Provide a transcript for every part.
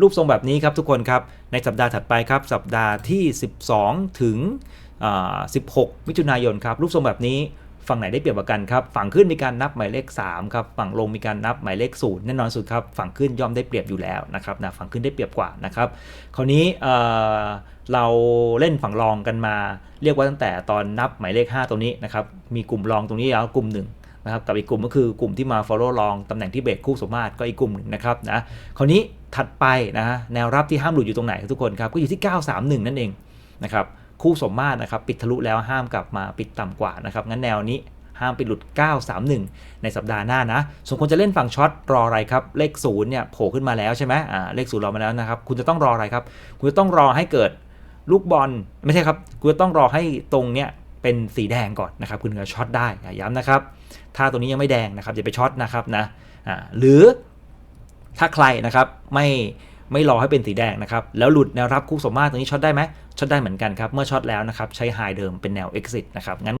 รูปทรงแบบนี้ครับทุกคนครับ ในสัปดาห์ถัดไปครับ สัปดาห์ที่ 12 ถึง 16 มิถุนายนครับ รูปทรงแบบนี้ฝั่งไหนได้เปรียบกว่ากันครับ ฝั่งขึ้นมีการนับหมายเลข 3 ครับ ฝั่งลงมีการนับหมายเลข0แน่นอนสุดครับ ฝั่งขึ้นย่อมได้เปรียบอยู่แล้วนะครับนะฝั่งขึ้นได้เปรียบกว่านะครับ คราวนี้เอ่อเราเล่นฝั่งรองกันมา เรียกว่าตั้งแต่ตอนนับหมายเลข 5 ตรงนี้นะครับ มีกลุ่มรองตรงนี้แล้วกลุ่มหนึ่งนะครับกับอีกกลุ่มก็คือกลุ่มที่มา follow รองตำแหน่งที่เบรกคู่สมมาตรก็อีกกลุ่มหนึ่งนะครับนะคราวนี้ ถัดไปนะฮะแนวรับที่ห้ามหลุดอยู่ตรงไหนครับทุกคนครับก็อยู่ที่ 931 นั่นเองนะครับคู่สมมาตรนะครับปิดทะลุแล้วห้ามกลับมาปิดต่ำกว่านะครับงั้นแนวนี้ห้ามไปหลุด 931 ในสัปดาห์หน้านะ ส่วนคนจะเล่นฝั่งช็อตรออะไรครับ เลขศูนย์เนี่ยโผล่ขึ้นมาแล้วใช่ไหมอ่า เลขศูนย์รอมาแล้วนะครับ คุณจะต้องรออะไรครับ คุณจะต้องรอให้เกิดลูกบอลไม่ใช่ครับ คุณจะต้องรอให้ตรงเนี้ยเป็นสีแดงก่อนนะครับ คุณถึงจะช็อตได้ ย้ำนะครับ ถ้าตัวนี้ยังไม่แดงนะครับอย่าไปช็อตนะครับนะ อ่า หรือ ถ้าใครนะครับไม่ไม่รอให้เป็นสีแดงนะครับ แล้วหลุดแนวรับคู่สมมาตรตรงนี้ช็อตได้ไหมช็อตได้เหมือนกันครับ เมื่อช็อตแล้วนะครับ ใช้ไฮเดิมเป็นแนว exit นะครับ งั้น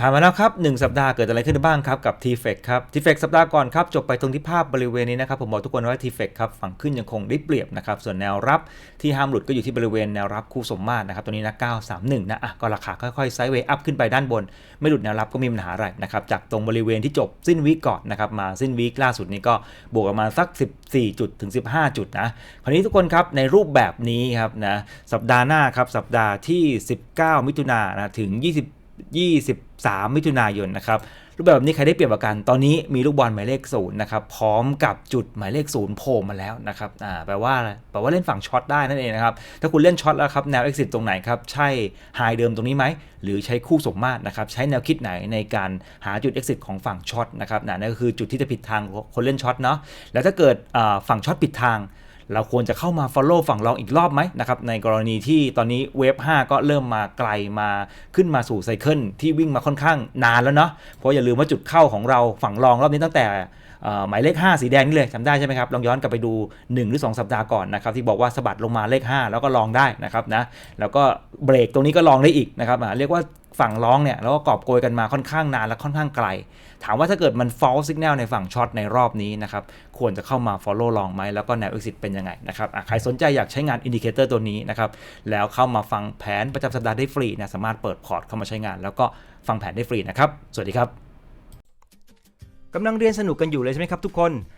ผ่านมาแล้วครับ 1 สัปดาห์เกิดอะไรขึ้นบ้างครับ กับ t f e c ครับ t f e c สัปดาห์ก่อนครับ จบไปตรงที่ภาพบริเวณนี้นะครับ ผมบอกทุกคนว่า t f e c ครับ ฝั่งขึ้นยังคงได้เปรียบนะครับ ส่วนแนวรับที่ห้ามหลุดก็อยู่ที่บริเวณแนวรับคู่สมมาตรนะครับ ตัวนี้นะ 931 นะอะก็ราคาค่อยๆไซด์เวย์อัพขึ้นไปด้านบน ไม่หลุดแนวรับก็ไมมีปัญหาอะไรนะครับ จากตรงบริเวณที่จบสิ้นวีก่อนนะครับ มาสิ้นวีคล่าสุดนี้ก็บวกประมาณสัก 14 จุดถึง 15 จุดนะ คราวนี้ทุกคนครับในรูปแบบนี้ครับนะสัปดาห์หน้าครับสัปดาห์ที่ 19 มิถุนายนนะถึง 20 23 มิถุนายนนะครับรูปแบบนี้ใครได้เปรียบกว่ากัน ตอนนี้มีลูกบอลหมายเลขศูนย์นะครับ พร้อมกับจุดหมายเลขศูนย์โผล่มาแล้วนะครับ อ่า แปลว่า แปลว่าเล่นฝั่งช็อตได้นั่นเองนะครับ ถ้าคุณเล่นช็อตแล้วครับ แนว exit ตรงไหนครับ ใช่ไฮเดิมตรงนี้ไหม หรือใช้คู่สมมาตรนะครับ ใช้แนวคิดไหนในการหาจุด exit ของฝั่งช็อตนะครับนะนั่นก็คือจุดที่จะผิดทางคนเล่นช็อตเนาะ แล้วถ้าเกิดฝั่งช็อตผิดทาง เราควรจะเข้ามา Follow ฝั่งรองอีกรอบไหมนะครับในกรณีที่ตอนนี้เวฟ5ก็เริ่มมาไกลมาขึ้นมาสู่ไซเคิลที่วิ่งมาค่อนข้างนานแล้วเนาะเพราะอย่าลืมว่าจุดเข้าของเราฝั่งรองรอบนี้ตั้งแต่หมายเลข 5 สีแดงนี่เลยจำได้ใช่ไหมครับ ลองย้อนกลับไปดู 1 หรือ 2 สัปดาห์ก่อนนะครับ ที่บอกว่าสะบัดลงมาเลข 5 แล้วก็ลองได้นะครับนะแล้วก็เบรกตรงนี้ก็ลองได้อีกนะครับเรียกว่า ฝั่งร้องเนี่ยแล้วก็กอบโกยกันมาค่อนข้างนานและค่อนข้างไกล ถามว่าถ้าเกิดมัน false signal ในฝั่งช็อตในรอบนี้นะครับ ควรจะเข้ามา follow ลองไหมแล้วก็แนว exit เป็นยังไงนะครับใครสนใจอยากใช้งาน indicator ตัวนี้นะครับ แล้วเข้ามาฟังแผนประจำสัปดาห์ได้ฟรีนะสามารถเปิดพอร์ตเข้ามาใช้งาน แล้วก็ฟังแผนได้ฟรีนะครับ สวัสดีครับกำลังเรียนสนุกกันอยู่เลยใช่ไหมครับทุกคน